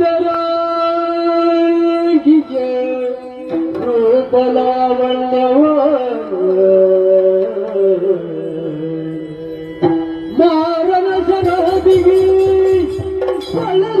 ಗಂಗರಾಗಿಗೆ ರೂಪಲಾವಣ್ಣವ ಮಾರನ ಸರೋದಿಗೆ ಮಾರನ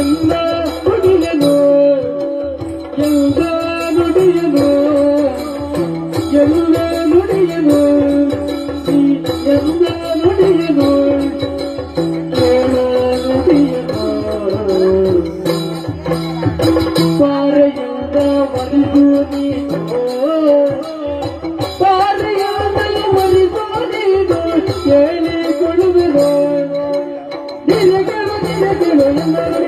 എന്താ മുടിയനോ എന്താ മുടിയനോ എന്താ മുടിയനോ എന്താ മുടിയനോ പാറയുണ്ട മരുഭൂമി പാറയുണ്ട മരുഭൂമി കേളി കൊള്ളുവിനോ നിലകളോ നിലകളോ